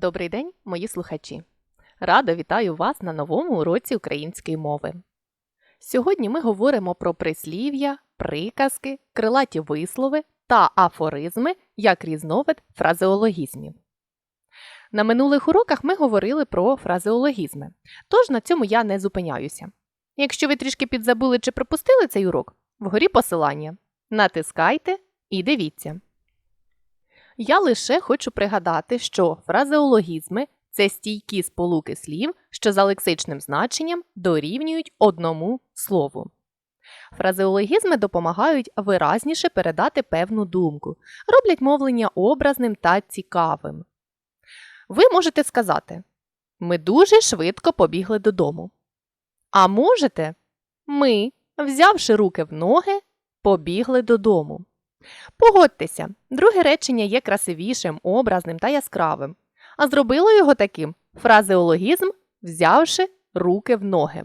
Добрий день, мої слухачі! Рада вітаю вас на новому уроці української мови. Сьогодні ми говоримо про прислів'я, приказки, крилаті вислови та афоризми як різновид фразеологізмів. На минулих уроках ми говорили про фразеологізми, тож на цьому я не зупиняюся. Якщо ви трішки підзабули чи пропустили цей урок, вгорі посилання. Натискайте і дивіться. Я лише хочу пригадати, що фразеологізми це стійкі сполуки слів, що за лексичним значенням дорівнюють одному слову. Фразеологізми допомагають виразніше передати певну думку, роблять мовлення образним та цікавим. Ви можете сказати: Ми дуже швидко побігли додому. А можете, ми, взявши руки в ноги, побігли додому. Погодьтеся, друге речення є красивішим, образним та яскравим, а зробило його таким фразеологізм, взявши руки в ноги.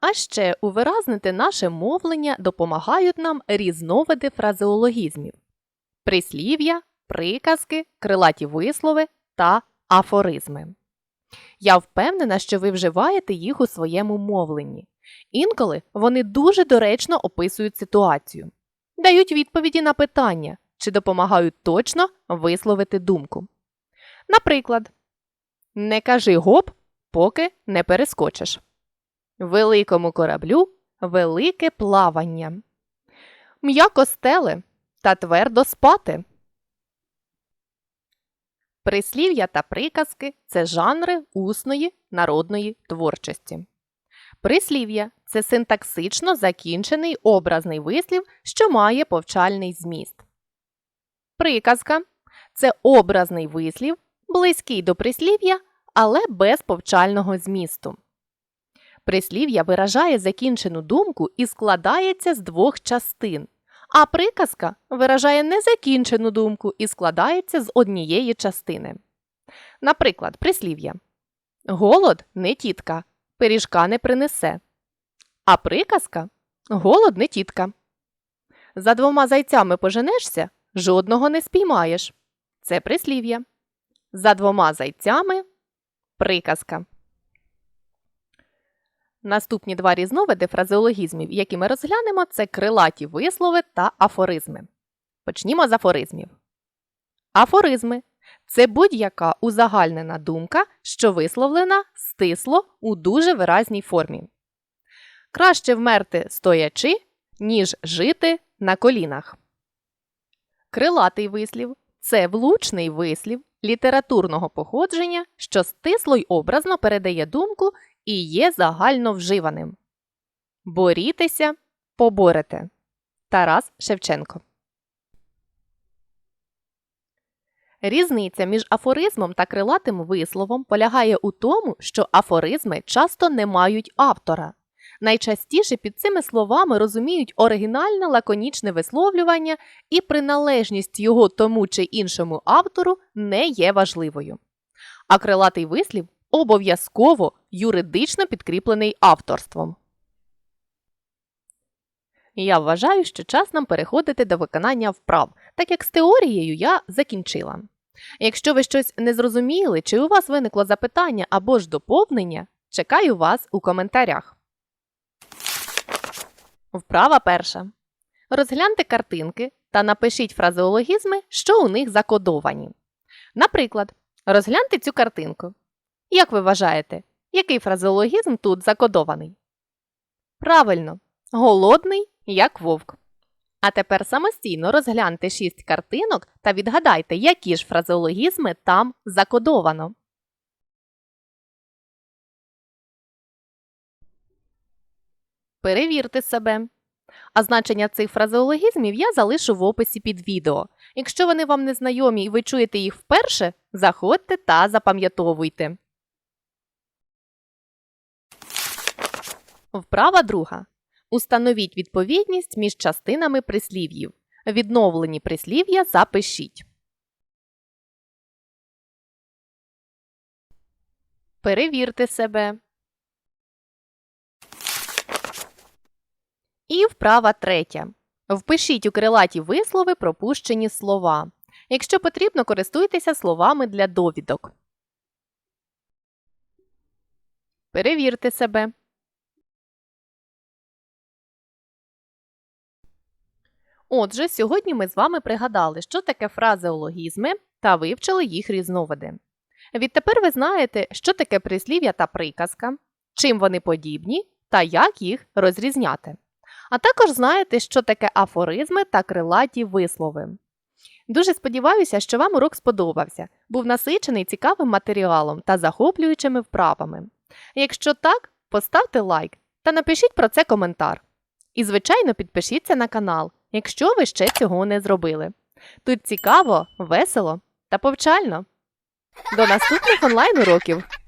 А ще увиразнити наше мовлення допомагають нам різновиди фразеологізмів прислів'я, приказки, крилаті вислови та афоризми. Я впевнена, що ви вживаєте їх у своєму мовленні. Інколи вони дуже доречно описують ситуацію дають відповіді на питання чи допомагають точно висловити думку. Наприклад, не кажи гоп, поки не перескочиш. Великому кораблю велике плавання. М'яко стели та твердо спати. Прислів'я та приказки це жанри усної народної творчості. Прислів'я це синтаксично закінчений образний вислів, що має повчальний зміст. Приказка це образний вислів, близький до прислів'я, але без повчального змісту. Прислів'я виражає закінчену думку і складається з двох частин, а приказка виражає незакінчену думку і складається з однієї частини. Наприклад, прислів'я Голод не тітка, пиріжка не принесе. А приказка голод не тітка. За двома зайцями поженешся, жодного не спіймаєш. Це прислів'я. За двома зайцями приказка. Наступні два різновиди фразеологізмів, які ми розглянемо, це крилаті вислови та афоризми. Почнімо з афоризмів. Афоризми це будь-яка узагальнена думка, що висловлена стисло у дуже виразній формі. Краще вмерти стоячи, ніж жити на колінах. Крилатий вислів це влучний вислів літературного походження, що стисло й образно передає думку і є загально вживаним. Борітеся, поборете. Тарас Шевченко. Різниця між афоризмом та крилатим висловом полягає у тому, що афоризми часто не мають автора. Найчастіше під цими словами розуміють оригінальне лаконічне висловлювання, і приналежність його тому чи іншому автору не є важливою. А крилатий вислів обов'язково юридично підкріплений авторством. Я вважаю, що час нам переходити до виконання вправ, так як з теорією я закінчила. Якщо ви щось не зрозуміли, чи у вас виникло запитання або ж доповнення, чекаю вас у коментарях. Вправа перша. Розгляньте картинки та напишіть фразеологізми, що у них закодовані. Наприклад, розгляньте цю картинку. Як ви вважаєте, який фразеологізм тут закодований? Правильно, голодний, як вовк. А тепер самостійно розгляньте шість картинок та відгадайте, які ж фразеологізми там закодовано. Перевірте себе. А значення цих фразеологізмів я залишу в описі під відео. Якщо вони вам не знайомі і ви чуєте їх вперше, заходьте та запам'ятовуйте. Вправа друга. Установіть відповідність між частинами прислів'їв. Відновлені прислів'я запишіть. Перевірте себе. І вправа третя. Впишіть у крилаті вислови пропущені слова. Якщо потрібно, користуйтеся словами для довідок. Перевірте себе. Отже, сьогодні ми з вами пригадали, що таке фразеологізми та вивчили їх різновиди. Відтепер ви знаєте, що таке прислів'я та приказка, чим вони подібні та як їх розрізняти. А також знаєте, що таке афоризми та крилаті вислови. Дуже сподіваюся, що вам урок сподобався, був насичений цікавим матеріалом та захоплюючими вправами. Якщо так, поставте лайк та напишіть про це коментар. І, звичайно, підпишіться на канал, якщо ви ще цього не зробили. Тут цікаво, весело та повчально. До наступних онлайн уроків!